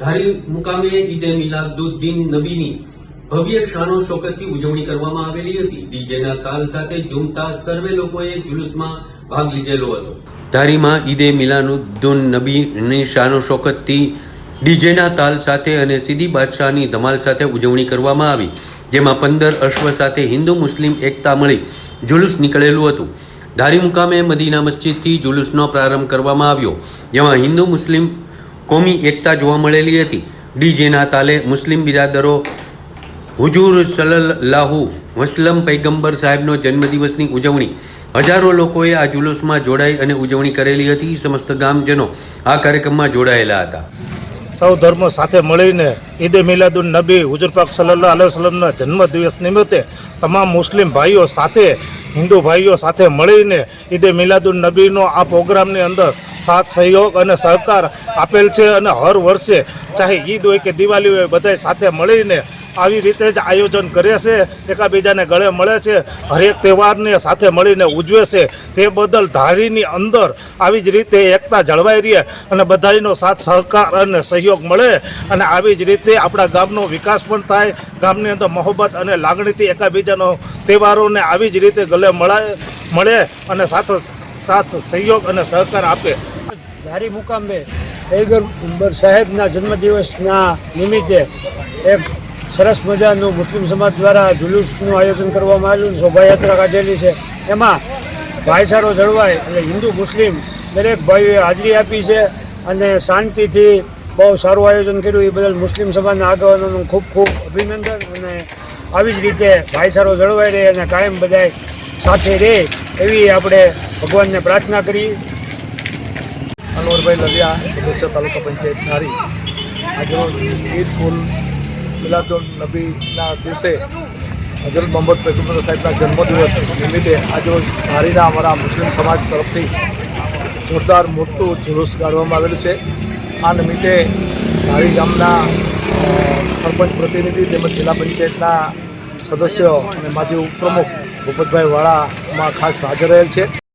ધારી મુકામે ઈદે મિલાદુદ્દીન નબીની ભવ્ય શાનો શોકતથી ઉજવણી કરવામાં આવેલી હતી. ડીજેના તાલ સાથે ઝૂમતા સર્વે લોકોએ જુલુસમાં ભાગ લીધેલો હતો. ધારીમાં ઈદે મિલાદુદ્દીન નબીની શાનો શોકતથી ડીજેના તાલ સાથે અને સીધી બાદશાહની ધમાલ સાથે ઉજવણી કરવામાં આવી, જેમાં પંદર અશ્વ સાથે હિન્દુ મુસ્લિમ એકતા મળી જુલુસ નીકળેલું હતું. ધારી મુકામે મદીના મસ્જિદથી જુલુસનો પ્રારંભ કરવામાં આવ્યો, જેમાં હિન્દુ મુસ્લિમ કોમી એકતા જોવા મળેલી હતી. ડીજેના તાલે મુસ્લિમ બિરાદરો હુજુર સલલ્લાહુ વસલમ પૈગંબર સાહેબનો જન્મદિવસની ઉજવણી. હજારો લોકોએ આ જુલુસમાં જોડાઈ અને ઉજવણી કરેલી હતી. સમસ્ત ગામજનો આ કાર્યક્રમમાં જોડાયેલા હતા. સૌ ધર્મો સાથે મળીને ઈદે મિલાદુન નબી, હુજુર પાક સલ્લાહ અલૈહ વસલ્લમના જન્મદિવસ નિમિત્તે તમામ મુસ્લિમ ભાઈઓ સાથે, હિન્દુ ભાઈઓ સાથે મળીને ઈદે મિલાદુન નબીનો આ પ્રોગ્રામની અંદર સાથ, સહયોગ અને સહકાર આપેલ છે અને હર વર્ષે ચાહે ઈદ હોય કે દિવાળી હોય, બધાય સાથે મળીને આવી રીતે જ આયોજન કરે છે. એકાબીજાને ગળે મળે છે. હરેક તહેવારને સાથે મળીને ઉજવે છે. તે બદલ ધારીની અંદર આવી જ રીતે એકતા જળવાઈ રહે અને બધાનો સાથ, સહકાર અને સહયોગ મળે અને આવી જ રીતે આપણા ગામનો વિકાસ પણ થાય. ગામની અંદર મોહબ્બત અને લાગણીથી એકાબીજાનો તહેવારોને આવી જ રીતે ગળે મળાય, મળે અને સાથ સાથ, સહયોગ અને સહકાર આપે. ધારી મુકામે પૈગંબર સાહેબના જન્મદિવસના નિમિત્તે એક સરસ મજાનું મુસ્લિમ સમાજ દ્વારા જુલુસનું આયોજન કરવામાં આવેલું શોભાયાત્રા કાઢેલી છે. એમાં ભાઈચારો જળવાય એટલે હિન્દુ, મુસ્લિમ દરેક ભાઈઓએ હાજરી આપી છે અને શાંતિથી બહુ સારું આયોજન કર્યું. એ બદલ મુસ્લિમ સમાજના આગેવાનોનું ખૂબ ખૂબ અભિનંદન અને આવી જ રીતે ભાઈચારો જળવાઈ રહે અને કાયમ બધાય સાથે રહે એવી આપણે ભગવાનને પ્રાર્થના કરી. અનવરભાઈ લવિયા સદસ્ય તાલુકા પંચાયત ધારી આજે ઈદ ઉલ મિલાદુલ નબીના દિવસે હજરત મોહમ્મદ પૈગંબર સાહેબના જન્મદિવસ નિમિત્તે આજરોજ ધારીના અમારા મુસ્લિમ સમાજ તરફથી જોરદાર મોટું જુલુસ કાઢવામાં આવેલું છે. આ નિમિત્તે ધારી ગામના સરપંચ પ્રતિનિધિ તેમજ જિલ્લા પંચાયતના સદસ્યો અને માજી ઉપપ્રમુખ ભૂપતભાઈ વાળામાં ખાસ હાજર રહેલ છે.